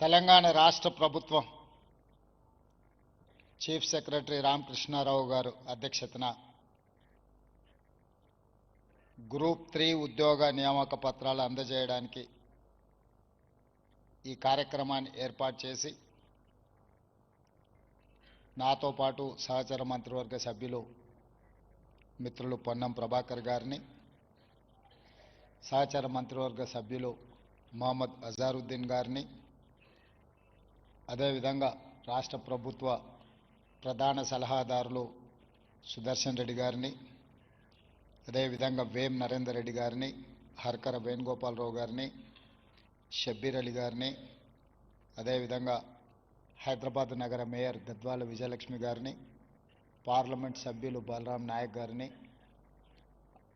తెలంగాణ రాష్ట్ర ప్రభుత్వం chief secretary Ramakrishna Rao గారు అధ్యక్షతన గ్రూప్ త్రీ ఉద్యోగ నియామక పత్రాలు అందజేయడానికి ఈ కార్యక్రమాన్ని ఏర్పాటు చేసి నాతో పాటు సహచర మంత్రివర్గ సభ్యులు మిత్రులు పొన్నం ప్రభాకర్ గారిని సహచర మంత్రివర్గ సభ్యులు మహమ్మద్ అజారుద్దీన్ గారిని అదేవిధంగా రాష్ట్ర ప్రభుత్వ ప్రధాన సలహాదారులు సుదర్శన్ రెడ్డి గారిని అదేవిధంగా వేం నరేందర్ రెడ్డి గారిని హర్కర వేణుగోపాలరావు గారిని షబ్బీర్ అలీ గారిని అదేవిధంగా హైదరాబాద్ నగర మేయర్ గద్వాల విజయలక్ష్మి గారిని పార్లమెంట్ సభ్యులు బలరాం నాయక్ గారిని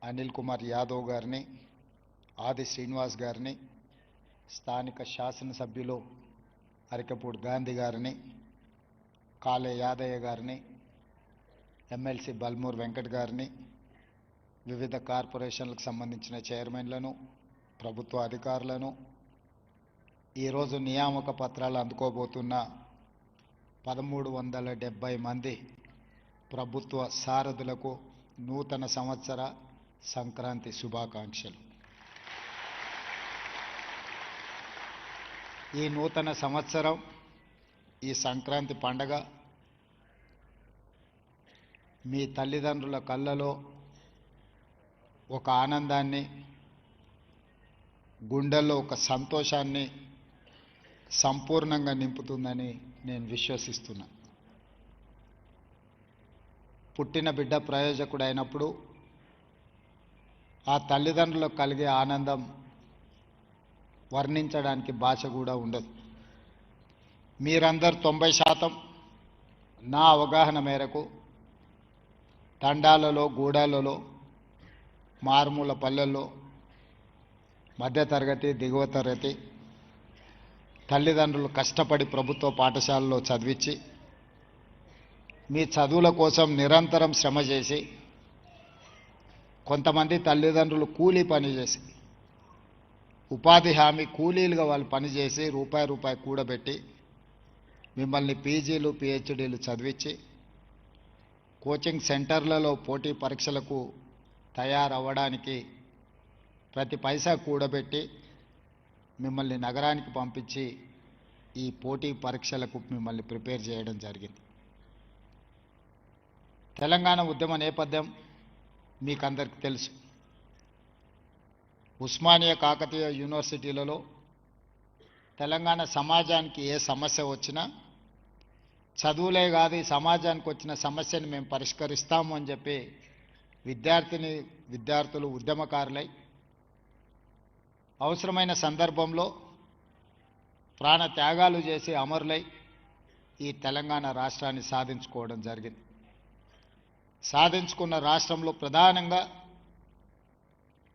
అనిల్ కుమార్ యాదవ్ గారిని ఆది శ్రీనివాస్ గారిని స్థానిక శాసనసభ్యులు అరకపూడి గాంధీ గారిని కాలే యాదయ్య గారిని ఎమ్మెల్సీ బల్మూర్ వెంకట్ గారిని వివిధ కార్పొరేషన్లకు సంబంధించిన చైర్మన్లను ప్రభుత్వ అధికారులను ఈరోజు నియామక పత్రాలు అందుకోబోతున్న పదమూడు వందల డెబ్భై మంది ప్రభుత్వ సారథులకు నూతన సంవత్సర సంక్రాంతి శుభాకాంక్షలు. ఈ నూతన సంవత్సరం ఈ సంక్రాంతి పండగ మీ తల్లిదండ్రుల కళ్ళలో ఒక ఆనందాన్ని గుండెల్లో ఒక సంతోషాన్ని సంపూర్ణంగా నింపుతుందని నేను విశ్వసిస్తున్నా. పుట్టిన బిడ్డ ప్రయోజకుడు అయినప్పుడు ఆ తల్లిదండ్రులకు కలిగే ఆనందం వర్ణించడానికి భాష కూడా ఉండదు. మీరందరు తొంభై శాతం నా అవగాహన మేరకు తండాలలో గూడాలలో మారుమూల పల్లెల్లో మధ్యతరగతి దిగువ తరగతి తల్లిదండ్రులు కష్టపడి ప్రభుత్వ పాఠశాలలో చదివించి మీ చదువుల కోసం నిరంతరం శ్రమ చేసి కొంతమంది తల్లిదండ్రులు కూలీ పని చేసి ఉపాధి హామీ కూలీలుగా వాళ్ళు పనిచేసి రూపాయి రూపాయి కూడబెట్టి మిమ్మల్ని పీజీలు పిహెచ్డీలు చదివించి కోచింగ్ సెంటర్లలో పోటీ పరీక్షలకు తయారవ్వడానికి ప్రతి పైసా కూడబెట్టి మిమ్మల్ని నగరానికి పంపించి ఈ పోటీ పరీక్షలకు మిమ్మల్ని ప్రిపేర్ చేయడం జరిగింది. తెలంగాణ ఉద్యమ నేపథ్యం మీకందరికి తెలుసు. ఉస్మానియా కాకతీయ యూనివర్సిటీలలో తెలంగాణ సమాజానికి ఏ సమస్య వచ్చినా చదువులే కాదు ఈ సమాజానికి వచ్చిన సమస్యను మేము పరిష్కరిస్తాము అని చెప్పి విద్యార్థిని విద్యార్థులు ఉద్యమకారులై అవసరమైన సందర్భంలో ప్రాణ త్యాగాలు చేసి అమరులై ఈ తెలంగాణ రాష్ట్రాన్ని సాధించుకోవడం జరిగింది. సాధించుకున్న రాష్ట్రంలో ప్రధానంగా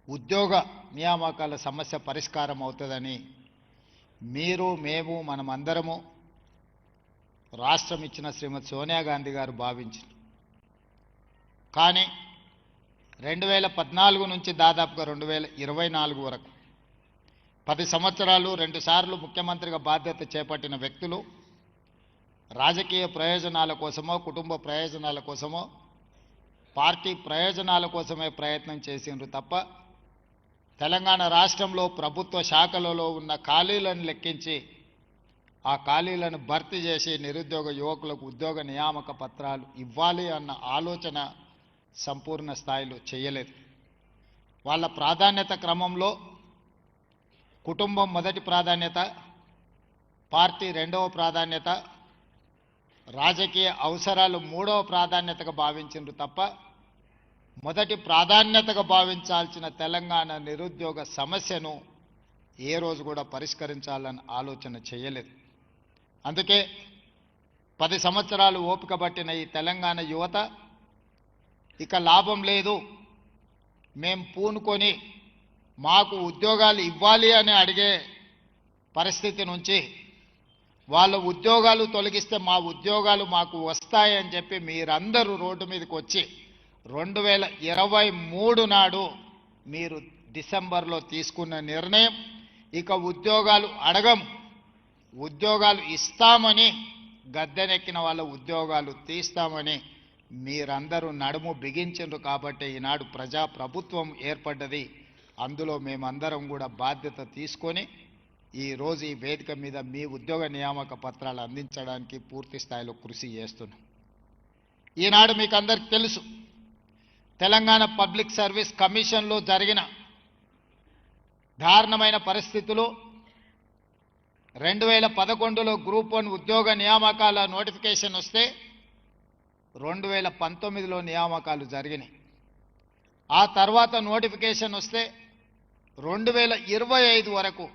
ఉద్యోగ నియామకాల సమస్య పరిష్కారం అవుతుందని మీరు మేము మనమందరము రాష్ట్రం ఇచ్చిన శ్రీమతి సోనియా గాంధీ గారు భావించారు. కానీ రెండు వేల పద్నాలుగు నుంచి దాదాపుగా రెండు వేల ఇరవై నాలుగు వరకు పది సంవత్సరాలు రెండుసార్లు ముఖ్యమంత్రిగా బాధ్యత చేపట్టిన వ్యక్తులు రాజకీయ ప్రయోజనాల కోసమో కుటుంబ ప్రయోజనాల కోసమో పార్టీ ప్రయోజనాల కోసమే ప్రయత్నం చేసిండ్రు తప్ప తెలంగాణ రాష్ట్రంలో ప్రభుత్వ శాఖలలో ఉన్న ఖాళీలను లెక్కించి ఆ ఖాళీలను భర్తీ చేసి నిరుద్యోగ యువకులకు ఉద్యోగ నియామక పత్రాలు ఇవ్వాలి అన్న ఆలోచన సంపూర్ణ స్థాయిలో చేయలేదు. వాళ్ళ ప్రాధాన్యత క్రమంలో కుటుంబం మొదటి ప్రాధాన్యత పార్టీ రెండవ ప్రాధాన్యత రాజకీయ అవసరాలు మూడవ ప్రాధాన్యతగా భావించిండ్రు తప్ప మొదటి ప్రాధాన్యతగా భావించాల్సిన తెలంగాణ నిరుద్యోగ సమస్యను ఏ రోజు కూడా పరిష్కరించాలని ఆలోచన చేయలేదు. అందుకే పది సంవత్సరాలు ఓపిక పట్టిన ఈ తెలంగాణ యువత ఇక లాభం లేదు. మేం పూనుకొని మాకు ఉద్యోగాలు ఇవ్వాలి అని అడిగే పరిస్థితి నుంచి వాళ్ళ ఉద్యోగాలు తొలగిస్తే మా ఉద్యోగాలు మాకు వస్తాయని చెప్పి మీరందరూ రోడ్డు మీదకి వచ్చి రెండు వేల ఇరవై మూడు నాడు మీరు డిసెంబర్లో తీసుకున్న నిర్ణయం. ఇక ఉద్యోగాలు అడగం. ఉద్యోగాలు ఇస్తామని గద్దెనెక్కిన వాళ్ళ ఉద్యోగాలు తీస్తామని మీరందరూ నడుము బిగించిండ్రు కాబట్టి ఈనాడు ప్రజా ప్రభుత్వం ఏర్పడ్డది. అందులో మేమందరం కూడా బాధ్యత తీసుకొని ఈరోజు ఈ వేదిక మీద మీ ఉద్యోగ నియామక పత్రాలు అందించడానికి పూర్తి స్థాయిలో కృషి చేస్తున్నాం. ఈనాడు మీకు అందరికి తెలుసు తెలంగాణ పబ్లిక్ సర్వీస్ కమిషన్లో జరిగిన దారుణమైన పరిస్థితులు. రెండు వేల పదకొండులో గ్రూప్ వన్ ఉద్యోగ నియామకాల నోటిఫికేషన్ వస్తే రెండు వేల పంతొమ్మిదిలో నియామకాలు జరిగినాయి. ఆ తర్వాత నోటిఫికేషన్ వస్తే రెండు వేల ఇరవై ఐదు వరకు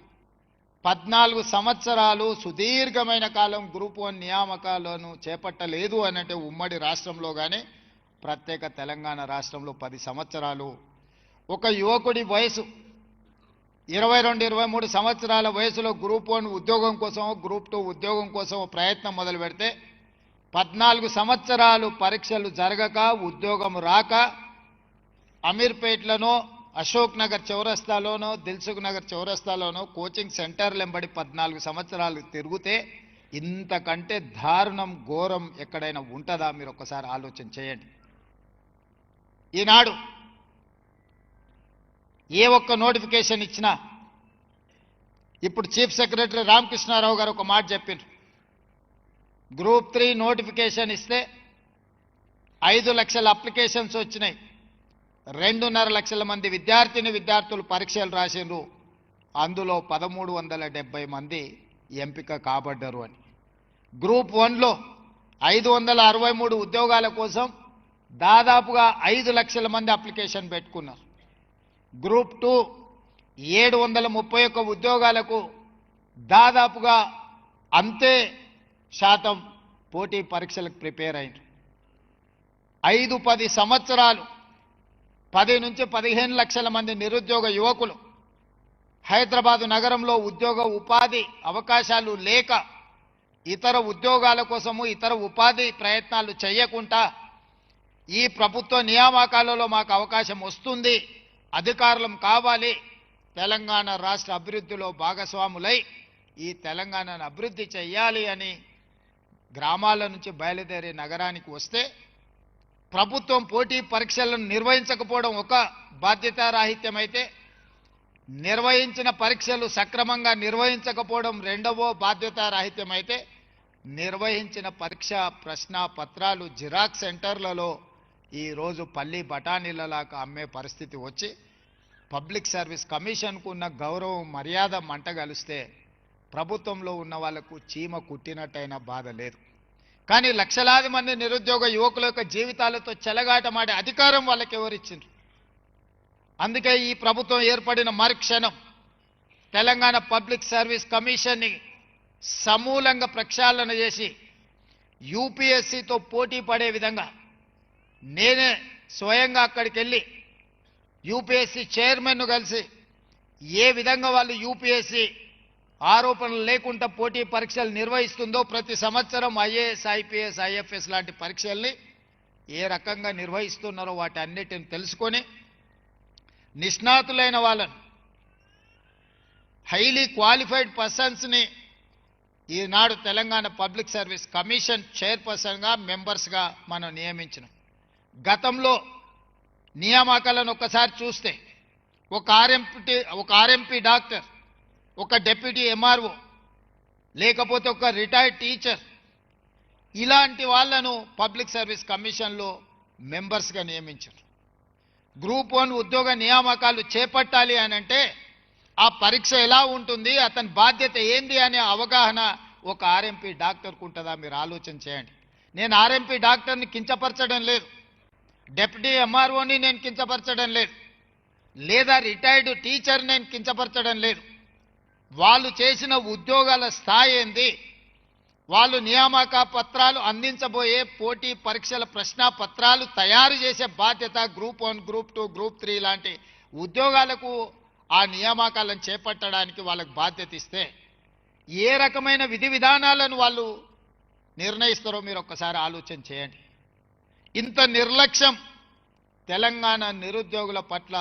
పద్నాలుగు సంవత్సరాలు సుదీర్ఘమైన కాలం గ్రూప్ వన్ నియామకాలను చేపట్టలేదు అనంటే ఉమ్మడి రాష్ట్రంలో కానీ ప్రత్యేక తెలంగాణ రాష్ట్రంలో పది సంవత్సరాలు. ఒక యువకుడి వయసు ఇరవై రెండు ఇరవై మూడు సంవత్సరాల వయసులో గ్రూప్ వన్ ఉద్యోగం కోసం గ్రూప్ టూ ఉద్యోగం కోసం ప్రయత్నం మొదలు పెడితే పద్నాలుగు సంవత్సరాలు పరీక్షలు జరగక ఉద్యోగం రాక అమీర్పేట్లోనో అశోక్ నగర్ చౌరస్తాలోనో దిల్సుఖ్ నగర్ చౌరస్తాలోనో కోచింగ్ సెంటర్లు ఎంబడి పద్నాలుగు సంవత్సరాలు తిరిగితే ఇంతకంటే దారుణం ఘోరం ఎక్కడైనా ఉంటుందా? మీరు ఒక్కసారి ఆలోచన చేయండి. ఈనాడు ఏ ఒక్క నోటిఫికేషన్ ఇచ్చినా ఇప్పుడు చీఫ్ సెక్రటరీ రామకృష్ణారావు గారు ఒక మాట చెప్పారు గ్రూప్ త్రీ నోటిఫికేషన్ ఇస్తే ఐదు లక్షల అప్లికేషన్స్ వచ్చినాయి. రెండున్నర లక్షల మంది విద్యార్థిని విద్యార్థులు పరీక్షలు రాసిండ్రు. అందులో పదమూడు వందల డెబ్బై మంది ఎంపిక కాబడ్డారు అని. గ్రూప్ వన్లో ఐదు వందల అరవై మూడు ఉద్యోగాల కోసం దాదాపుగా ఐదు లక్షల మంది అప్లికేషన్ పెట్టుకున్నారు. గ్రూప్ టూ ఏడు వందల ముప్పై ఒక్క ఉద్యోగాలకు దాదాపుగా అంతే శాతం పోటీ పరీక్షలకు ప్రిపేర్ అయినారు. ఐదు పది సంవత్సరాలు పది నుంచి పదిహేను లక్షల మంది నిరుద్యోగ యువకులు హైదరాబాదు నగరంలో ఉద్యోగ ఉపాధి అవకాశాలు లేక ఇతర ఉద్యోగాల కోసము ఇతర ఉపాధి ప్రయత్నాలు చేయకుండా ఈ ప్రభుత్వ నియామకాలలో మాకు అవకాశం వస్తుంది. అధికారులం కావాలి. తెలంగాణ రాష్ట్ర అభివృద్ధిలో భాగస్వాములై ఈ తెలంగాణను అభివృద్ధి చెయ్యాలి అని గ్రామాల నుంచి బయలుదేరే నగరానికి వస్తే ప్రభుత్వం పోటీ పరీక్షలను నిర్వహించకపోవడం ఒక బాధ్యతారాహిత్యమైతే నిర్వహించిన పరీక్షలు సక్రమంగా నిర్వహించకపోవడం రెండవ బాధ్యతారాహిత్యమైతే నిర్వహించిన పరీక్ష ప్రశ్న పత్రాలు జిరాక్స్ సెంటర్లలో ఈరోజు పల్లి బఠానీలలాగా అమ్మే పరిస్థితి వచ్చి పబ్లిక్ సర్వీస్ కమిషన్కు ఉన్న గౌరవం మర్యాద మంటగలిస్తే ప్రభుత్వంలో ఉన్న వాళ్ళకు చీమ కుట్టినట్టయిన బాధ లేదు. కానీ లక్షలాది మంది నిరుద్యోగ యువకుల యొక్క జీవితాలతో చెలగాటమాడే అధికారం వాళ్ళకి ఎవరిచ్చిండ్రు? అందుకే ఈ ప్రభుత్వం ఏర్పడిన మరుక్షణం తెలంగాణ పబ్లిక్ సర్వీస్ కమిషన్ని సమూలంగా ప్రక్షాళన చేసి యూపీఎస్సితో పోటీ పడే విధంగా నేనే స్వయంగా అక్కడికి వెళ్ళి యూపీఎస్సీ చైర్మన్ను కలిసి ఏ విధంగా వాళ్ళు యూపీఎస్సీ ఆరోపణలు లేకుండా పోటీ పరీక్షలు నిర్వహిస్తుందో ప్రతి సంవత్సరం ఐఏఎస్ ఐపీఎస్ ఐఎఫ్ఎస్ లాంటి పరీక్షల్ని ఏ రకంగా నిర్వహిస్తున్నారో వాటి అన్నిటిని తెలుసుకొని నిష్ణాతులైన వాళ్ళను హైలీ క్వాలిఫైడ్ పర్సన్స్ని ఈనాడు తెలంగాణ పబ్లిక్ సర్వీస్ కమిషన్ చైర్పర్సన్గా మెంబర్స్గా మనం నియమించినాం. గతంలో నియామకాలను ఒకసారి చూస్తే ఒక ఆర్ఎంపీ ఒక ఆర్ఎంపీ డాక్టర్ ఒక డెప్యూటీ ఎంఆర్ఓ లేకపోతే ఒక రిటైర్డ్ టీచర్ ఇలాంటి వాళ్ళను పబ్లిక్ సర్వీస్ కమిషన్లో మెంబర్స్గా నియమించారు. గ్రూప్ వన్ ఉద్యోగ నియామకాలు చేపట్టాలి అని అంటే ఆ పరీక్ష ఎలా ఉంటుంది అతని బాధ్యత ఏంది అనే అవగాహన ఒక ఆర్ఎంపీ డాక్టర్కు ఉంటుందా? మీరు ఆలోచన చేయండి. నేను ఆర్ఎంపీ డాక్టర్ని కించపరచడం లేదు. డెప్యూటీ ఎంఆర్ఓని నేను కించపరచడం లేదు. లేదా రిటైర్డ్ టీచర్ నేను కించపరచడం లేదు. వాళ్ళు చేసిన ఉద్యోగాల స్థాయి ఏంది? వాళ్ళు నియామక పత్రాలు అందించబోయే పోటీ పరీక్షల ప్రశ్న పత్రాలు తయారు చేసే బాధ్యత group one group two group three లాంటి ఉద్యోగాలకు ఆ నియామకాలను చేపట్టడానికి వాళ్ళకు బాధ్యత ఇస్తే ఏ రకమైన విధి విధానాలను వాళ్ళు నిర్ణయిస్తారో మీరు ఒక్కసారి ఆలోచన చేయండి. ఇంత నిర్లక్ష్యం తెలంగాణ నిరుద్యోగుల పట్ల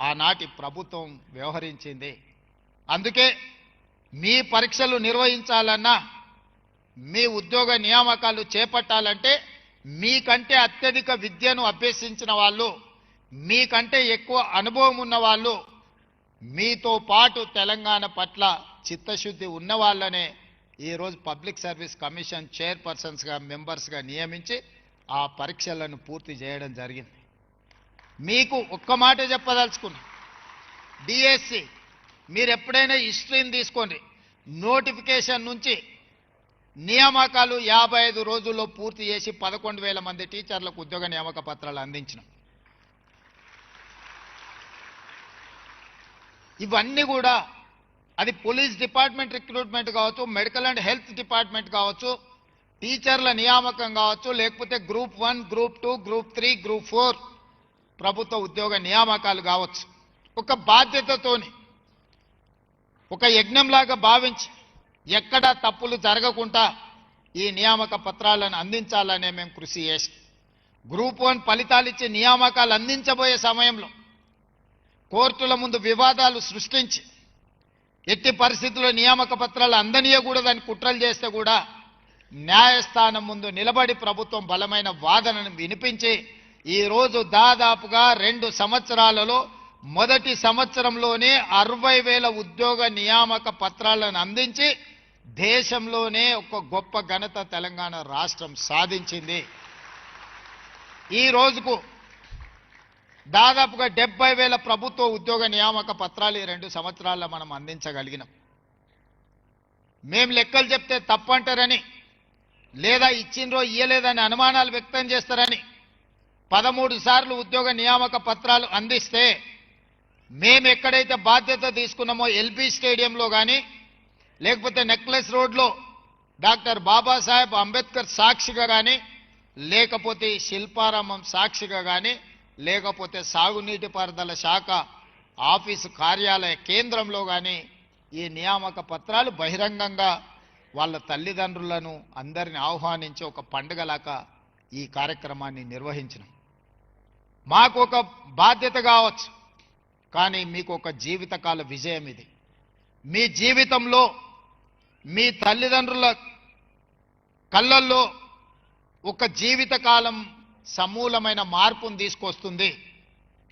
ఆనాటి ప్రభుత్వం వ్యవహరించింది. అందుకే మీ పరీక్షలు నిర్వహించాలన్నా మీ ఉద్యోగ నియామకాలు చేపట్టాలంటే మీకంటే అత్యధిక విద్యను అభ్యసించిన వాళ్ళు మీకంటే ఎక్కువ అనుభవం ఉన్నవాళ్ళు మీతో పాటు తెలంగాణ పట్ల చిత్తశుద్ధి ఉన్న వాళ్ళనే ఈరోజు పబ్లిక్ సర్వీస్ కమిషన్ చైర్పర్సన్స్గా మెంబర్స్గా నియమించి ఆ పరీక్షలను పూర్తి చేయడం జరిగింది. మీకు ఒక్క మాట చెప్పదలుచుకున్నా. డిఎస్సి మీరు ఎప్పుడైనా హిస్టరీని తీసుకోండి. నోటిఫికేషన్ నుంచి నియామకాలు యాభై ఐదు రోజుల్లో పూర్తి చేసి పదకొండు వేల మంది టీచర్లకు ఉద్యోగ నియామక పత్రాలు అందించినాం. ఇవన్నీ కూడా అది పోలీస్ డిపార్ట్మెంట్ రిక్రూట్మెంట్ కావచ్చు మెడికల్ అండ్ హెల్త్ డిపార్ట్మెంట్ కావచ్చు టీచర్ల నియామకం కావచ్చు లేకపోతే group one group two group three group four ప్రభుత్వ ఉద్యోగ నియామకాలు కావచ్చు. ఒక బాధ్యతతోని ఒక యజ్ఞంలాగా భావించి ఎక్కడా తప్పులు జరగకుండా ఈ నియామక పత్రాలను అందించాలనే మేము కృషి చేసి గ్రూప్ వన్ ఫలితాలు ఇచ్చి నియామకాలు అందించబోయే సమయంలో కోర్టుల ముందు వివాదాలు సృష్టించి ఎట్టి పరిస్థితుల్లో నియామక పత్రాలు అందనీయకూడదని కుట్రలు చేస్తే కూడా న్యాయస్థానం ముందు నిలబడి ప్రభుత్వం బలమైన వాదనను వినిపించి ఈరోజు దాదాపుగా రెండు సంవత్సరాలలో మొదటి సంవత్సరంలోనే అరవై వేల ఉద్యోగ నియామక పత్రాలను అందించి దేశంలోనే ఒక గొప్ప ఘనత తెలంగాణ రాష్ట్రం సాధించింది. ఈ రోజుకు దాదాపుగా డెబ్బై వేల ప్రభుత్వ ఉద్యోగ నియామక పత్రాలు ఈ రెండు సంవత్సరాల్లో మనం అందించగలిగినాం. మేము లెక్కలు చెప్తే తప్పంటారని లేదా ఇచ్చిండ్రో ఇయ్యలేదని అనుమానాలు వ్యక్తం చేస్తారని పదమూడు సార్లు ఉద్యోగ నియామక పత్రాలు అందిస్తే మేము ఎక్కడైతే బాధ్యత తీసుకున్నామో ఎల్బీ స్టేడియంలో కానీ లేకపోతే నెక్లెస్ రోడ్లో డాక్టర్ బాబాసాహెబ్ అంబేద్కర్ సాక్షిగా కానీ లేకపోతే శిల్పారామం సాక్షిగా కానీ లేకపోతే సాగునీటి పారుదల శాఖ ఆఫీసు కార్యాలయ కేంద్రంలో కానీ ఈ నియామక పత్రాలు బహిరంగంగా వాళ్ళ తల్లిదండ్రులను అందరిని ఆహ్వానించి ఒక పండుగలాగా ఈ కార్యక్రమాన్ని నిర్వహించినాం. మాకు ఒక బాధ్యత కావచ్చు కానీ మీకు ఒక జీవితకాల విజయం ఇది. మీ జీవితంలో మీ తల్లిదండ్రుల కళ్ళల్లో ఒక జీవితకాలం సమూలమైన మార్పును తీసుకొస్తుంది.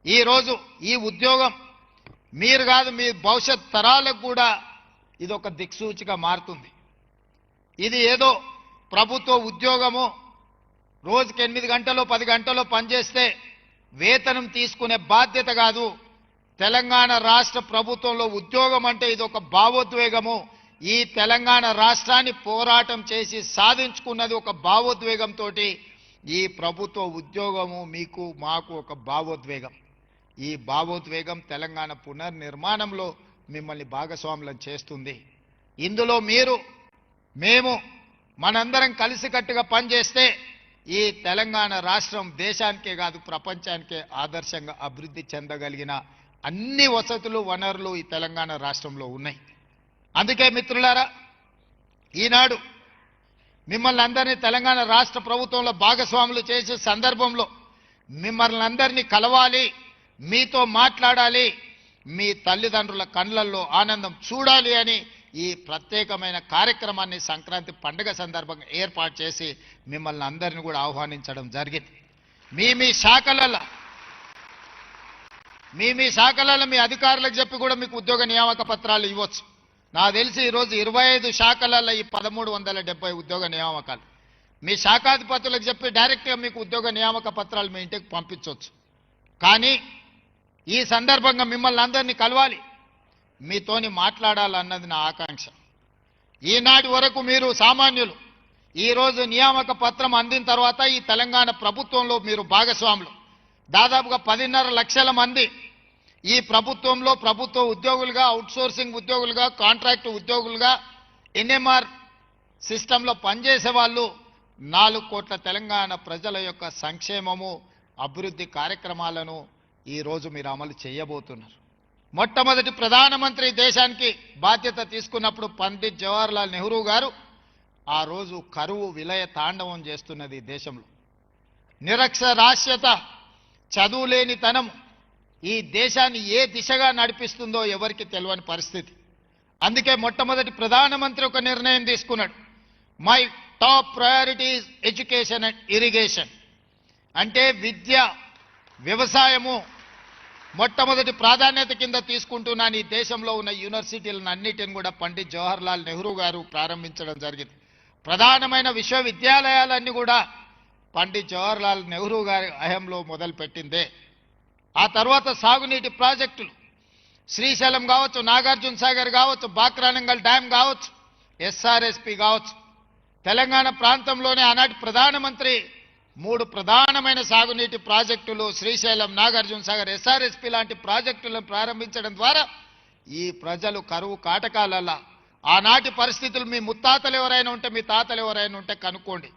ఈరోజు ఈ ఉద్యోగం మీరు కాదు మీ భవిష్యత్ తరాలకు కూడా ఇది ఒక దిక్సూచిగా మారుతుంది. ఇది ఏదో ప్రభుత్వ ఉద్యోగము రోజుకి ఎనిమిది గంటలో పది గంటలో పనిచేస్తే వేతనం తీసుకునే బాధ్యత కాదు. తెలంగాణ రాష్ట్ర ప్రభుత్వంలో ఉద్యోగం అంటే ఇది ఒక భావోద్వేగము. ఈ తెలంగాణ రాష్ట్రాన్ని పోరాటం చేసి సాధించుకున్నది ఒక భావోద్వేగంతో ఈ ప్రభుత్వ ఉద్యోగము మీకు మాకు ఒక భావోద్వేగం. ఈ భావోద్వేగం తెలంగాణ పునర్నిర్మాణంలో మిమ్మల్ని భాగస్వాములను చేస్తుంది. ఇందులో మీరు మేము మనందరం కలిసికట్టుగా పనిచేస్తే ఈ తెలంగాణ రాష్ట్రం దేశానికే కాదు ప్రపంచానికే ఆదర్శంగా అభివృద్ధి చెందగలిగిన అన్ని వసతులు వనరులు ఈ తెలంగాణ రాష్ట్రంలో ఉన్నాయి. అందుకే మిత్రులారా ఈనాడు మిమ్మల్ని అందరినీ తెలంగాణ రాష్ట్ర ప్రభుత్వంలో భాగస్వాములు చేసే సందర్భంలో మిమ్మల్ని అందరినీ కలవాలి మీతో మాట్లాడాలి మీ తల్లిదండ్రుల కళ్ళల్లో ఆనందం చూడాలి అని ఈ ప్రత్యేకమైన కార్యక్రమాన్ని సంక్రాంతి పండుగ సందర్భంగా ఏర్పాటు చేసి మిమ్మల్ని అందరిని కూడా ఆహ్వానించడం జరిగింది. మీ మీ శాఖలలో మీ మీ శాఖలలో మీ అధికారులకు చెప్పి కూడా మీకు ఉద్యోగ నియామక పత్రాలు ఇవ్వచ్చు. నాకు తెలిసి ఈరోజు ఇరవై ఐదు శాఖలలో ఈ పదమూడు వందల డెబ్బై ఉద్యోగ నియామకాలు. మీ శాఖాధిపతులకు చెప్పి డైరెక్ట్గా మీకు ఉద్యోగ నియామక పత్రాలు మీ ఇంటికి పంపించవచ్చు కానీ ఈ సందర్భంగా మిమ్మల్ని అందరినీ కలవాలి. మీతోని మాట్లాడాలన్నది నా ఆకాంక్ష. ఈనాటి వరకు మీరు సామాన్యులు. ఈరోజు నియామక పత్రం అందిన తర్వాత ఈ తెలంగాణ ప్రభుత్వంలో మీరు భాగస్వాములు. దాదాపుగా పదిన్నర లక్షల మంది ఈ ప్రభుత్వంలో ప్రభుత్వ ఉద్యోగులుగా అవుట్సోర్సింగ్ ఉద్యోగులుగా కాంట్రాక్ట్ ఉద్యోగులుగా ఎన్ఎంఆర్ సిస్టంలో పనిచేసే వాళ్ళు నాలుగు కోట్ల తెలంగాణ ప్రజల యొక్క సంక్షేమము అభివృద్ధి కార్యక్రమాలను ఈరోజు మీరు అమలు చేయబోతున్నారు. మొట్టమొదటి ప్రధానమంత్రి దేశానికి బాధ్యత తీసుకున్నప్పుడు పండిత్ జవహర్లాల్ నెహ్రూ గారు ఆ రోజు కరువు విలయ తాండవం చేస్తున్నది ఈ దేశంలో. నిరక్షరాస్యత చదువులేనితనం ఈ దేశాన్ని ఏ దిశగా నడిపిస్తుందో ఎవరికి తెలియని పరిస్థితి. అందుకే మొట్టమొదటి ప్రధానమంత్రి ఒక నిర్ణయం తీసుకున్నాడు. My top priorities education and irrigation. అంటే విద్య వ్యవసాయము మొట్టమొదటి ప్రాధాన్యత కింద తీసుకుంటున్నాను ఈ దేశంలో ఉన్న యూనివర్సిటీలను అన్నిటిని కూడా పండిత్ జవహర్లాల్ నెహ్రూ గారు ప్రారంభించడం జరిగింది. ప్రధానమైన విశ్వవిద్యాలయాలన్నీ కూడా పండిత్ జవహర్లాల్ నెహ్రూ గారి హయాంలో మొదలుపెట్టిందే. ఆ తర్వాత సాగునీటి ప్రాజెక్టులు. శ్రీశైలం కావచ్చు నాగార్జున సాగర్ కావచ్చు బాక్రానంగల్ డ్యామ్ కావచ్చు ఎస్ఆర్ఎస్పి కావచ్చు. తెలంగాణ ప్రాంతంలోనే ఆనాటి ప్రధానమంత్రి మూడు ప్రధానమైన సాగునీటి ప్రాజెక్టులు శ్రీశైలం నాగార్జున సాగర్ ఎస్ఆర్ఎస్పి లాంటి ప్రాజెక్టులను ప్రారంభించడం ద్వారా ఈ ప్రజలు కరువు కాటకాలల్లా. ఆనాటి పరిస్థితులు మీ ముత్తాతలు ఎవరైనా ఉంటే మీ తాతలు ఎవరైనా ఉంటే కనుక్కోండి.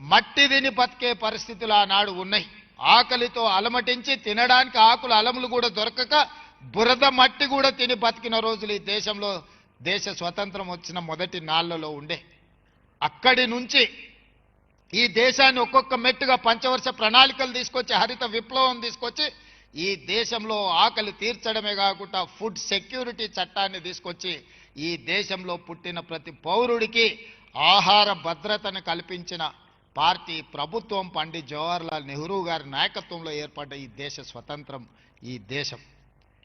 మట్టి తిని బతికే పరిస్థితులు ఆనాడు ఉన్నాయి. ఆకలితో అలమటించి తినడానికి ఆకులు అలములు కూడా దొరకక బురద మట్టి కూడా తిని బతికిన రోజులు ఈ దేశంలో దేశ స్వతంత్రం వచ్చిన మొదటి నాళ్ళలో ఉండే. అక్కడి నుంచి ఈ దేశాన్ని ఒక్కొక్క మెట్టుగా పంచవర్ష ప్రణాళికలు తీసుకొచ్చి హరిత విప్లవం తీసుకొచ్చి ఈ దేశంలో ఆకలి తీర్చడమే కాకుండా ఫుడ్ సెక్యూరిటీ చట్టాన్ని తీసుకొచ్చి ఈ దేశంలో పుట్టిన ప్రతి పౌరుడికి ఆహార భద్రతను కల్పించిన పార్టీ ప్రభుత్వం పండిత్ జవహర్లాల్ నెహ్రూ గారి నాయకత్వంలో ఏర్పడ్డ ఈ దేశ స్వతంత్రం ఈ దేశం.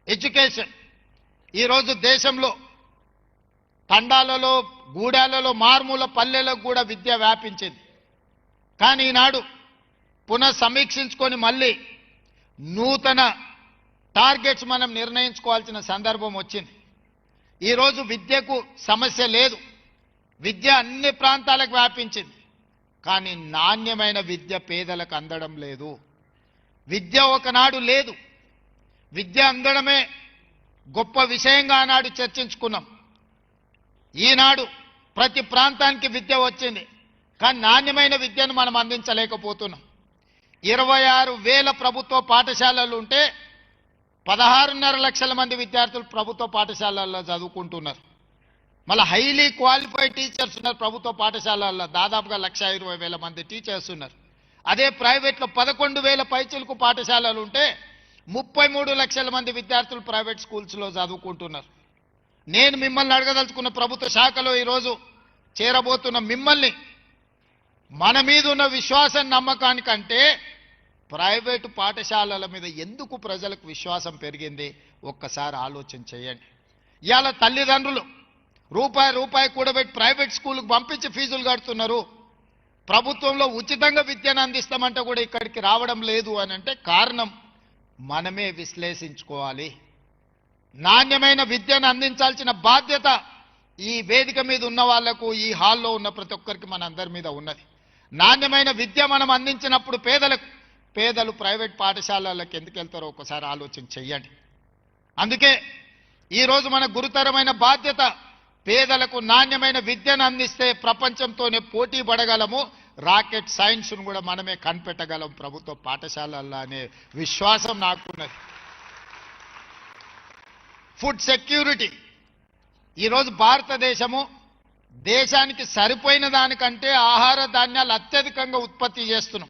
ఎడ్యుకేషన్ ఈరోజు దేశంలో తండాలలో గూడాలలో మారుమూల పల్లెలకు కూడా విద్య వ్యాపించింది. కానీ ఈనాడు పునః సమీక్షించుకొని మళ్ళీ నూతన టార్గెట్స్ మనం నిర్ణయించుకోవాల్సిన సందర్భం వచ్చింది. ఈరోజు విద్యకు సమస్య లేదు. విద్య అన్ని ప్రాంతాలకు వ్యాపించింది. కానీ నాణ్యమైన విద్య పేదలకు అందడం లేదు. విద్య ఒకనాడు లేదు. విద్య అందడమే గొప్ప విషయంగా ఆనాడు చర్చించుకున్నాం. ఈనాడు ప్రతి ప్రాంతానికి విద్య వచ్చింది. కానీ నాణ్యమైన విద్యను మనం అందించలేకపోతున్నాం. ఇరవై ఆరు వేల ప్రభుత్వ పాఠశాలలు ఉంటే పదహారున్నర లక్షల మంది విద్యార్థులు ప్రభుత్వ పాఠశాలల్లో చదువుకుంటున్నారు. మళ్ళీ హైలీ క్వాలిఫైడ్ టీచర్స్ ఉన్నారు ప్రభుత్వ పాఠశాలల్లో. దాదాపుగా లక్ష ఇరవై వేల మంది టీచర్స్ ఉన్నారు. అదే ప్రైవేట్లో పదకొండు వేల పైచులకు పాఠశాలలు ఉంటే ముప్పై మూడు లక్షల మంది విద్యార్థులు ప్రైవేట్ స్కూల్స్లో చదువుకుంటున్నారు. నేను మిమ్మల్ని అడగదలుచుకున్న ప్రభుత్వ శాఖలో ఈరోజు చేరబోతున్న మిమ్మల్ని మన మీద ఉన్న విశ్వాసం నమ్మకానికంటే ప్రైవేటు పాఠశాలల మీద ఎందుకు ప్రజలకు విశ్వాసం పెరిగింది? ఒక్కసారి ఆలోచన చేయండి. ఇవాళ తల్లిదండ్రులు రూపాయి రూపాయి కూడబెట్టి ప్రైవేట్ స్కూల్కి పంపించి ఫీజులు కడుతున్నారు. ప్రభుత్వంలో ఉచితంగా విద్యను అందిస్తామంటే కూడా ఇక్కడికి రావడం లేదు అని అంటే కారణం మనమే విశ్లేషించుకోవాలి. నాణ్యమైన విద్యను అందించాల్సిన బాధ్యత ఈ వేదిక మీద ఉన్న వాళ్ళకు ఈ హాల్లో ఉన్న ప్రతి ఒక్కరికి మన అందరి మీద ఉన్నది. నాణ్యమైన విద్య మనం అందించినప్పుడు పేదలకు పేదలు ప్రైవేట్ పాఠశాలలకు ఎందుకు వెళ్తారో ఒకసారి ఆలోచన చెయ్యండి. అందుకే ఈరోజు మన గురుతరమైన బాధ్యత పేదలకు నాణ్యమైన విద్యను అందిస్తే ప్రపంచంతోనే పోటీ పడగలము. రాకెట్ సైన్స్ను కూడా మనమే కనిపెట్టగలం ప్రభుత్వ పాఠశాలల్లో అనే విశ్వాసం నాకున్నది. Food security. ఈరోజు భారతదేశము దేశానికి సరిపోయిన దానికంటే ఆహార ధాన్యాలు అత్యధికంగా ఉత్పత్తి చేస్తున్నాం.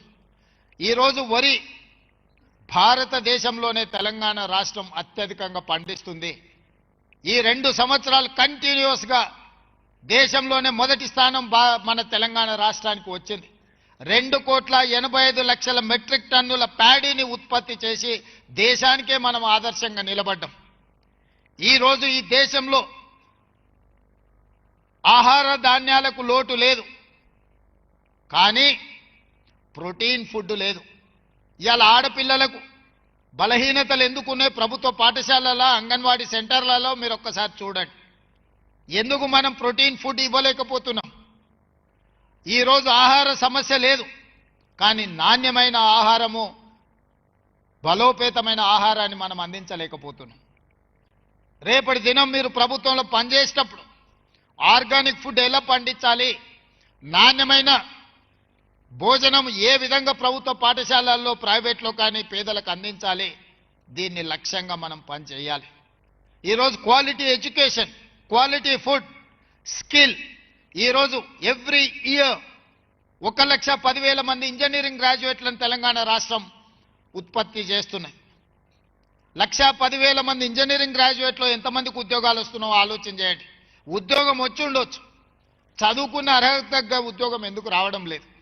ఈరోజు వరి భారతదేశంలోనే తెలంగాణ రాష్ట్రం అత్యధికంగా పండిస్తుంది. ఈ రెండు సంవత్సరాలు కంటిన్యూస్గా దేశంలోనే మొదటి స్థానం బా మన తెలంగాణ రాష్ట్రానికి వచ్చింది. రెండు కోట్ల ఎనభై ఐదు లక్షల మెట్రిక్ టన్నుల ప్యాడీని ఉత్పత్తి చేసి దేశానికే మనం ఆదర్శంగా నిలబడ్డాం. ఈరోజు ఈ దేశంలో ఆహార ధాన్యాలకు లోటు లేదు. కానీ ప్రోటీన్ ఫుడ్ లేదు. ఇవాళ ఆడపిల్లలకు బలహీనతలు ఎందుకున్నాయి? ప్రభుత్వ పాఠశాలలో అంగన్వాడీ సెంటర్లలో మీరు ఒక్కసారి చూడండి. ఎందుకు మనం ప్రోటీన్ ఫుడ్ ఇవ్వలేకపోతున్నాం? ఈరోజు ఆహార సమస్య లేదు. కానీ నాణ్యమైన ఆహారము బలోపేతమైన ఆహారాన్ని మనం అందించలేకపోతున్నాం. రేపటి దినం మీరు ప్రభుత్వంలో పనిచేసేటప్పుడు ఆర్గానిక్ ఫుడ్ ఎలా పండించాలి? నాణ్యమైన భోజనం ఏ విధంగా ప్రభుత్వ పాఠశాలల్లో ప్రైవేట్లో కానీ పేదలకు అందించాలి? దీన్ని లక్ష్యంగా మనం పనిచేయాలి. ఈరోజు quality education quality food skill. ఈరోజు ఎవ్రీ ఇయర్ ఒక లక్ష పదివేల మంది ఇంజనీరింగ్ గ్రాడ్యుయేట్లను తెలంగాణ రాష్ట్రం ఉత్పత్తి చేస్తున్నాయి. లక్ష పదివేల మంది ఇంజనీరింగ్ గ్రాడ్యుయేట్లో ఎంతమందికి ఉద్యోగాలు వస్తున్నావో ఆలోచన చేయండి. ఉద్యోగం వచ్చి ఉండొచ్చు. చదువుకున్న అర్హత ఉద్యోగం ఎందుకు రావడం లేదు?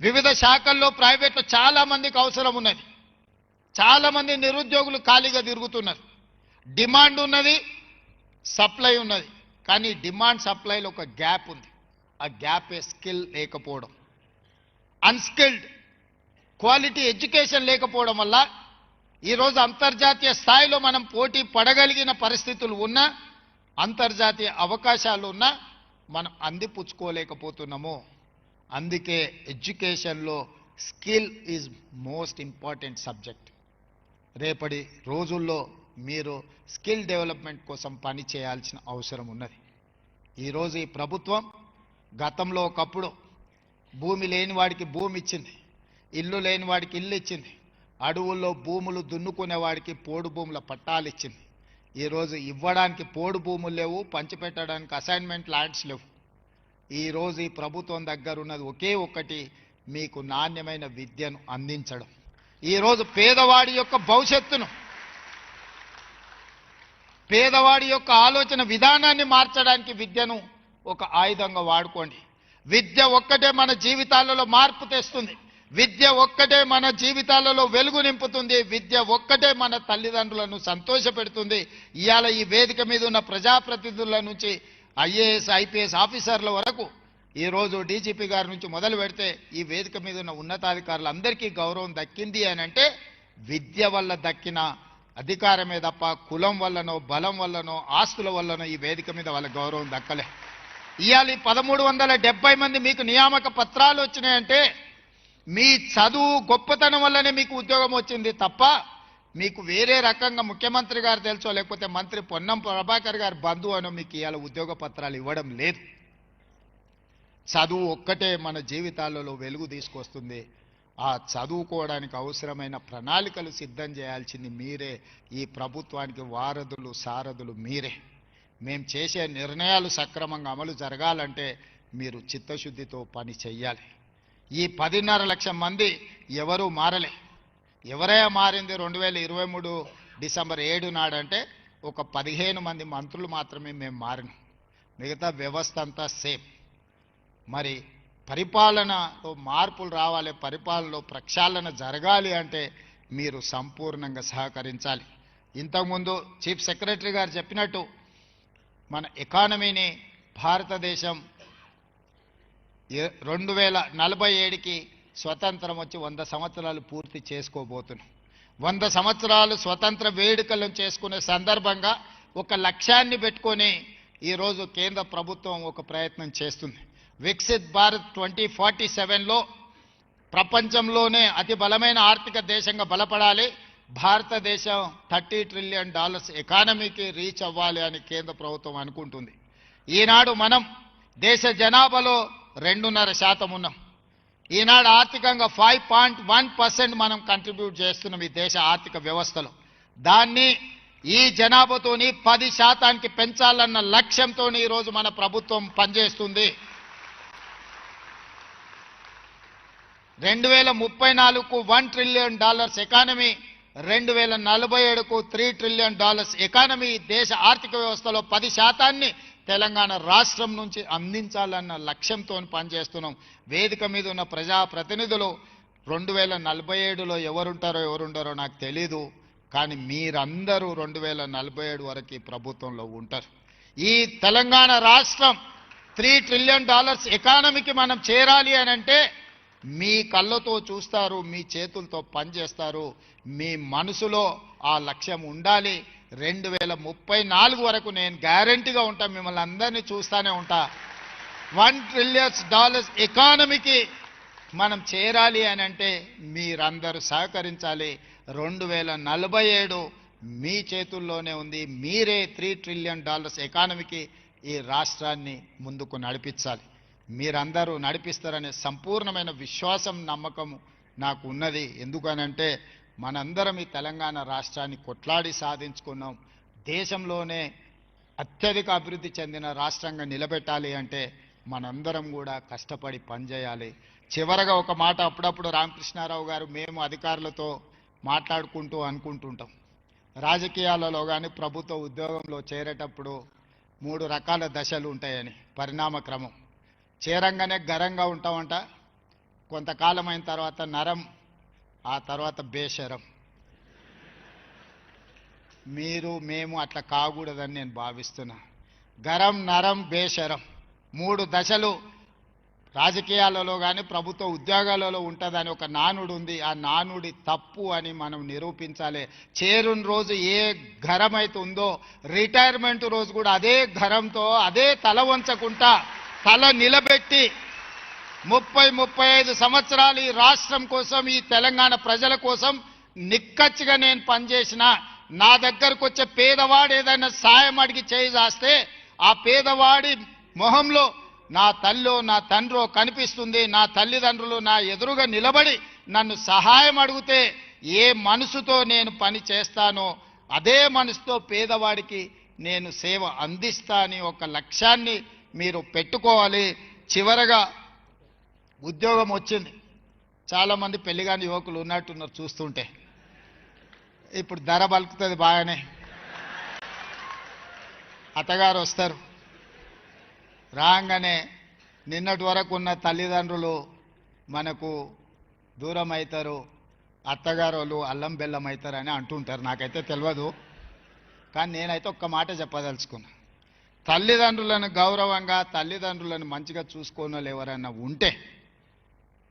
వివిధ శాఖల్లో ప్రైవేట్లో చాలా మందికి అవసరం ఉన్నది. చాలామంది నిరుద్యోగులు ఖాళీగా తిరుగుతున్నారు. డిమాండ్ ఉన్నది సప్లై ఉన్నది. కానీ డిమాండ్ సప్లైలో ఒక గ్యాప్ ఉంది. ఆ గ్యాప్ స్కిల్ లేకపోవడం. అన్స్కిల్డ్ క్వాలిటీ ఎడ్యుకేషన్ లేకపోవడం వల్ల ఈరోజు అంతర్జాతీయ స్థాయిలో మనం పోటీ పడగలిగిన పరిస్థితులు ఉన్నా అంతర్జాతీయ అవకాశాలు ఉన్నా మనం అందిపుచ్చుకోలేకపోతున్నాము. అందుకే ఎడ్యుకేషన్లో skill is most important subject. రేపటి రోజుల్లో మీరు స్కిల్ డెవలప్మెంట్ కోసం పని చేయాల్సిన అవసరం ఉన్నది. ఈరోజు ఈ ప్రభుత్వం గతంలో ఒకప్పుడు భూమి లేని వాడికి భూమి ఇచ్చింది ఇల్లు లేని వాడికి ఇల్లు ఇచ్చింది అడవుల్లో భూములు దున్నుకునే వాడికి పోడు భూముల పట్టాలు ఇచ్చింది. ఈరోజు ఇవ్వడానికి పోడు భూములు లేవు పంచిపెట్టడానికి అసైన్మెంట్ ల్యాండ్స్ లేవు. ఈరోజు ఈ ప్రభుత్వం దగ్గర ఉన్నది ఒకే ఒక్కటి మీకు నాణ్యమైన విద్యను అందించడం. ఈరోజు పేదవాడి యొక్క భవిష్యత్తును పేదవాడి యొక్క ఆలోచన విధానాన్ని మార్చడానికి విద్యను ఒక ఆయుధంగా వాడుకోండి. విద్య ఒక్కటే మన జీవితాలలో మార్పు తెస్తుంది. విద్య ఒక్కటే మన జీవితాలలో వెలుగు నింపుతుంది. విద్య ఒక్కటే మన తల్లిదండ్రులను సంతోషపెడుతుంది. ఇవాళ ఈ వేదిక మీద ఉన్న ప్రజాప్రతినిధుల నుంచి ఐఏఎస్ ఐపీఎస్ ఆఫీసర్ల వరకు ఈరోజు డీజీపీ గారి నుంచి మొదలు పెడితే ఈ వేదిక మీద ఉన్న ఉన్నతాధికారులందరికీ గౌరవం దక్కింది అని అంటే విద్య వల్ల దక్కిన అధికారమే తప్ప కులం వల్లనో బలం వల్లనో ఆస్తుల వల్లనో ఈ వేదిక మీద వాళ్ళ గౌరవం దక్కలే. ఇవాళ ఈ పదమూడు వందల డెబ్బై మంది మీకు నియామక పత్రాలు వచ్చినాయంటే మీ చదువు గొప్పతనం వల్లనే మీకు ఉద్యోగం వచ్చింది తప్ప మీకు వేరే రకంగా ముఖ్యమంత్రి గారు తెలుసో లేకపోతే మంత్రి పొన్నం ప్రభాకర్ గారు బంధువు అనో మీకు ఇవాళ ఉద్యోగ పత్రాలు ఇవ్వడం లేదు. చదువు ఒక్కటే మన జీవితాలలో వెలుగు తీసుకొస్తుంది. ఆ చదువుకోవడానికి అవసరమైన ప్రణాళికలు సిద్ధం చేయాల్సింది మీరే. ఈ ప్రభుత్వానికి వారధులు సారథులు మీరే. మేము చేసే నిర్ణయాలు సక్రమంగా అమలు జరగాలంటే మీరు చిత్తశుద్ధితో పని చెయ్యాలి. ఈ పదిన్నర లక్షల మంది ఎవరూ మారలే. ఎవరే మారింది రెండు వేల ఇరవై మూడు డిసెంబర్ ఏడు నాడంటే ఒక పదిహేను మంది మంత్రులు మాత్రమే మేము మారినాం. మిగతా వ్యవస్థ అంతా సేమ్. మరి పరిపాలనలో మార్పులు రావాలి పరిపాలనలో ప్రక్షాళన జరగాలి అంటే మీరు సంపూర్ణంగా సహకరించాలి. ఇంతకుముందు చీఫ్ సెక్రటరీ గారు చెప్పినట్టు మన ఎకానమీని భారతదేశం రెండు వేల నలభై ఏడుకి స్వతంత్రం వచ్చి వంద సంవత్సరాలు పూర్తి చేసుకోబోతున్నాం. వంద సంవత్సరాలు స్వతంత్ర వేడుకలను చేసుకునే సందర్భంగా ఒక లక్ష్యాన్ని పెట్టుకొని ఈరోజు కేంద్ర ప్రభుత్వం ఒక ప్రయత్నం చేస్తుంది. వికసిత్ భారత్ ట్వంటీ ఫార్టీ సెవెన్లో ప్రపంచంలోనే అతి బలమైన ఆర్థిక దేశంగా బలపడాలి. భారతదేశం థర్టీ ట్రిలియన్ డాలర్స్ ఎకానమీకి రీచ్ అవ్వాలి అని కేంద్ర ప్రభుత్వం అనుకుంటుంది. ఈనాడు మనం దేశ జనాభాలో రెండున్నర శాతం ఉన్నాం. ఈనాడు ఆర్థికంగా ఫైవ్ పాయింట్ వన్ పర్సెంట్ మనం కంట్రిబ్యూట్ చేస్తున్నాం ఈ దేశ ఆర్థిక వ్యవస్థలో. దాన్ని ఈ జనాభాతోని పది శాతానికి పెంచాలన్న లక్ష్యంతో ఈరోజు మన ప్రభుత్వం పనిచేస్తుంది. రెండు వేల ముప్పై నాలుగుకు వన్ ట్రిలియన్ డాలర్స్ ఎకానమీ రెండు వేల నలభై ఏడుకు త్రీ ట్రిలియన్ డాలర్స్ ఎకానమీ దేశ ఆర్థిక వ్యవస్థలో పది శాతాన్ని తెలంగాణ రాష్ట్రం నుంచి అందించాలన్న లక్ష్యంతో పనిచేస్తున్నాం. వేదిక మీద ఉన్న ప్రజా ప్రతినిధులు రెండు వేల నలభై ఏడులో ఎవరుంటారో ఎవరుంటారో నాకు తెలీదు. కానీ మీరందరూ రెండు వేల నలభై ఏడు వరకు ఈ ప్రభుత్వంలో ఉంటారు. ఈ తెలంగాణ రాష్ట్రం త్రీ ట్రిలియన్ డాలర్స్ ఎకానమీకి మనం చేరాలి అని అంటే మీ కళ్ళతో చూస్తారు మీ చేతులతో పనిచేస్తారు మీ మనసులో ఆ లక్ష్యం ఉండాలి. రెండు వేల ముప్పై నాలుగు వరకు నేను గ్యారంటీగా ఉంటా మిమ్మల్ని అందరినీ చూస్తానే ఉంటా. వన్ ట్రిలియన్స్ డాలర్స్ ఎకానమీకి మనం చేరాలి అని అంటే మీరందరూ సహకరించాలి. రెండు వేల నలభై ఏడు మీ చేతుల్లోనే ఉంది. మీరే త్రీ ట్రిలియన్ డాలర్స్ ఎకానమీకి ఈ రాష్ట్రాన్ని ముందుకు నడిపించాలి. మీరందరూ నడిపిస్తారనే సంపూర్ణమైన విశ్వాసం నమ్మకం నాకు ఉన్నది. ఎందుకనంటే మనందరం ఈ తెలంగాణ రాష్ట్రాన్ని కొట్లాడి సాధించుకున్నాం. దేశంలోనే అత్యధిక అభివృద్ధి చెందిన రాష్ట్రంగా నిలబెట్టాలి అంటే మనందరం కూడా కష్టపడి పనిచేయాలి చివరగా ఒక మాట అప్పుడప్పుడు రామకృష్ణారావు గారు మేము అధికారులతో మాట్లాడుకుంటూ అనుకుంటుంటాం. రాజకీయాలలో కానీ ప్రభుత్వ ఉద్యోగంలో చేరేటప్పుడు మూడు రకాల దశలు ఉంటాయని పరిణామ క్రమం. చేరంగానే గరంగా ఉంటామంట. కొంతకాలం అయిన తర్వాత నరం ఆ తర్వాత బేషరం మీరు మేము అట్లా కాకూడదని నేను భావిస్తున్నా. గరం నరం బేషరం మూడు దశలు రాజకీయాలలో కానీ ప్రభుత్వ ఉద్యోగాలలో ఉంటుందని ఒక నానుడు ఉంది. ఆ నానుడి తప్పు అని మనం నిరూపించాలి. చేరుని రోజు ఏ ఘరం అయితే ఉందో రిటైర్మెంట్ రోజు కూడా అదే ఘరంతో అదే తల వంచకుండా తల నిలబెట్టి ముప్పై ముప్పై ఐదు సంవత్సరాలు ఈ రాష్ట్రం కోసం ఈ తెలంగాణ ప్రజల కోసం నిక్కచ్చిగా నేను పనిచేసిన. నా దగ్గరకు వచ్చే పేదవాడు ఏదైనా సాయం అడిగి చేస్తే ఆ పేదవాడి మొహంలో నా తల్లో నా తండ్రో కనిపిస్తుంది. నా తల్లిదండ్రులు నా ఎదురుగా నిలబడి నన్ను సహాయం అడిగితే ఏ మనసుతో నేను పని చేస్తానో అదే మనసుతో పేదవాడికి నేను సేవ అందిస్తా అని ఒక లక్ష్యాన్ని మీరు పెట్టుకోవాలి. చివరగా ఉద్యోగం వచ్చింది. చాలామంది పెళ్ళిగాని యువకులు ఉన్నట్టున్నారు చూస్తుంటే. ఇప్పుడు ధర బలుకుతుంది బాగానే. అత్తగారు వస్తారు. రాగానే నిన్నటి వరకు ఉన్న తల్లిదండ్రులు మనకు దూరం అవుతారు అత్తగారు అల్లం బెల్లం అవుతారని అంటుంటారు. నాకైతే తెలియదు కానీ నేనైతే ఒక్క మాట చెప్పదలుచుకున్నా. తల్లిదండ్రులను గౌరవంగా తల్లిదండ్రులను మంచిగా చూసుకోనోళ్ళు ఎవరైనా ఉంటే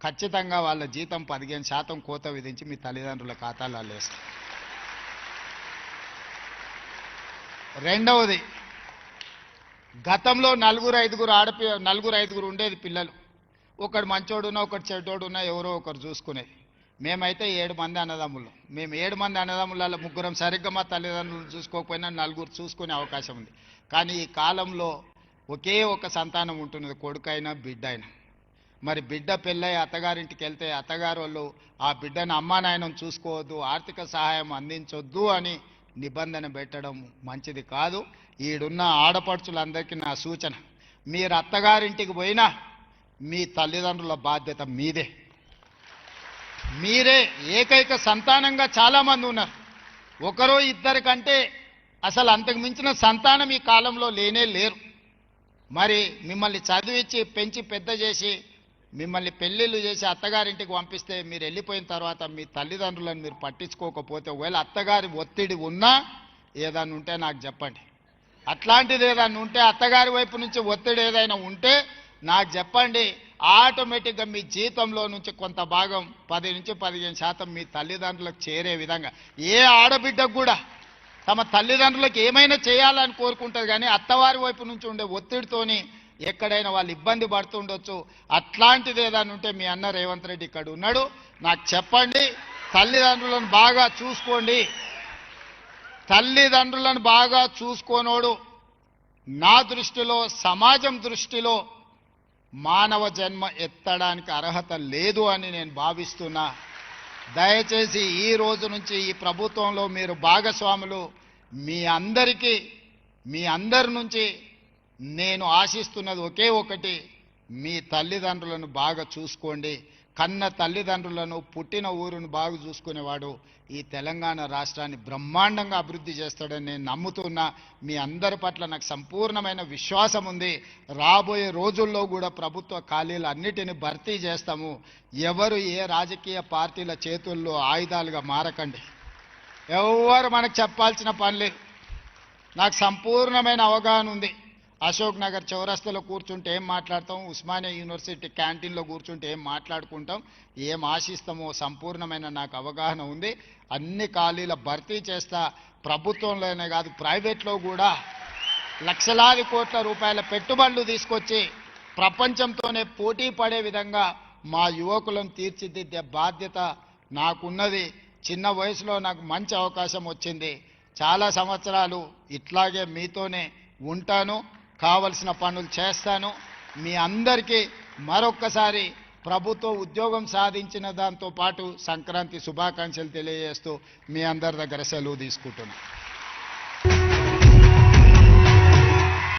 ఖచ్చితంగా వాళ్ళ జీతం పదిహేను శాతం కోత విధించి మీ తల్లిదండ్రుల ఖాతాలో వేస్తారు రెండవది గతంలో నలుగురు ఐదుగురు ఆడపి నలుగురు ఐదుగురు ఉండేది పిల్లలు. ఒకడు మంచోడున్నా ఒకటి చెడ్డోడున్నా ఎవరో ఒకరు చూసుకునేది. మేమైతే ఏడు మంది అన్నదమ్ములు. మేము ఏడు మంది అన్నదమ్ములలో ముగ్గురం సరిగ్గా మా తల్లిదండ్రులు చూసుకోకపోయినా నలుగురు చూసుకునే అవకాశం ఉంది. కానీ ఈ కాలంలో ఒకే ఒక సంతానం ఉంటున్నది కొడుకైనా బిడ్డ అయినా మరి బిడ్డ పెళ్ళై అత్తగారింటికి వెళ్తే అత్తగారు వాళ్ళు ఆ బిడ్డను అమ్మా నాయనం చూసుకోవద్దు ఆర్థిక సహాయం అందించొద్దు అని నిబంధన పెట్టడం మంచిది కాదు. ఈడున్న ఆడపడుచులందరికీ నా సూచన మీరు అత్తగారింటికి పోయినా మీ తల్లిదండ్రుల బాధ్యత మీదే. మీరే ఏకైక సంతానంగా చాలామంది ఉన్నారు. ఒకరో ఇద్దరు కంటే అసలు అంతకు మించిన సంతానం ఈ కాలంలో లేనే లేరు. మరి మిమ్మల్ని చదివించి పెంచి పెద్ద చేసి మిమ్మల్ని పెళ్ళిళ్ళు చేసి అత్తగారింటికి పంపిస్తే మీరు వెళ్ళిపోయిన తర్వాత మీ తల్లిదండ్రులను మీరు పట్టించుకోకపోతే ఒకవేళ అత్తగారి ఒత్తిడి ఉన్నా ఏదైనా ఉంటే నాకు చెప్పండి. అట్లాంటిది ఏదైనా ఉంటే అత్తగారి వైపు నుంచి ఒత్తిడి ఏదైనా ఉంటే నాకు చెప్పండి. ఆటోమేటిక్గా మీ జీతంలో నుంచి కొంత భాగం పది నుంచి పదిహేను శాతం మీ తల్లిదండ్రులకు చేరే విధంగా. ఏ ఆడబిడ్డకు కూడా తమ తల్లిదండ్రులకు ఏమైనా చేయాలని కోరుకుంటుంది కానీ అత్తవారి వైపు నుంచి ఉండే ఒత్తిడితోని ఎక్కడైనా వాళ్ళు ఇబ్బంది పడుతుండొచ్చు. అట్లాంటిది ఏదైనా ఉంటే మీ అన్న రేవంత్ రెడ్డి ఇక్కడ ఉన్నాడు. నాకు చెప్పండి తల్లిదండ్రులను బాగా చూసుకోండి. తల్లిదండ్రులను బాగా చూసుకోనోడు నా దృష్టిలో సమాజం దృష్టిలో మానవ జన్మ ఎత్తడానికి అర్హత లేదు అని నేను భావిస్తున్నా. దయచేసి ఈ రోజు నుంచి ఈ ప్రభుత్వంలో మీరు భాగస్వాములు మీ అందరికీ మీ అందరి నుంచి నేను ఆశిస్తున్నది ఒకే ఒకటి మీ తల్లిదండ్రులను బాగా చూసుకోండి. కన్న తల్లిదండ్రులను పుట్టిన ఊరును బాగా చూసుకునేవాడు ఈ తెలంగాణ రాష్ట్రాన్ని బ్రహ్మాండంగా అభివృద్ధి చేస్తాడని నేను నమ్ముతున్నా. మీ అందరి పట్ల నాకు సంపూర్ణమైన విశ్వాసం ఉంది. రాబోయే రోజుల్లో కూడా ప్రభుత్వ ఖాళీలు అన్నిటిని భర్తీ చేస్తాము. ఎవరు ఏ రాజకీయ పార్టీల చేతుల్లో ఆయుధాలుగా మారకండి. ఎవరు మనకు చెప్పాల్సిన పని లేదు. నాకు సంపూర్ణమైన అవగాహన ఉంది. అశోక్ నగర్ చౌరస్తలో కూర్చుంటే ఏం మాట్లాడతాం? ఉస్మానియా యూనివర్సిటీ క్యాంటీన్లో కూర్చుంటే ఏం మాట్లాడుకుంటాం? ఏం ఆశిస్తామో సంపూర్ణమైన నాకు అవగాహన ఉంది. అన్ని ఖాళీల భర్తీ చేస్తా ప్రభుత్వంలోనే కాదు ప్రైవేట్లో కూడా లక్షలాది కోట్ల రూపాయల పెట్టుబడులు తీసుకొచ్చి ప్రపంచంతోనే పోటీ పడే విధంగా మా యువకులను తీర్చిదిద్దే బాధ్యత నాకున్నది. చిన్న వయసులో నాకు మంచి అవకాశం వచ్చింది. చాలా సంవత్సరాలు ఇట్లాగే మీతోనే ఉంటాను. కావలసిన పనులు చేస్తాను. మీ అందరికీ మరొక్కసారి ప్రభుత్వ ఉద్యోగం సాధించిన దాంతో పాటు సంక్రాంతి శుభాకాంక్షలు తెలియజేస్తూ మీ అందరి దగ్గర సెలవు తీసుకుంటున్నాను.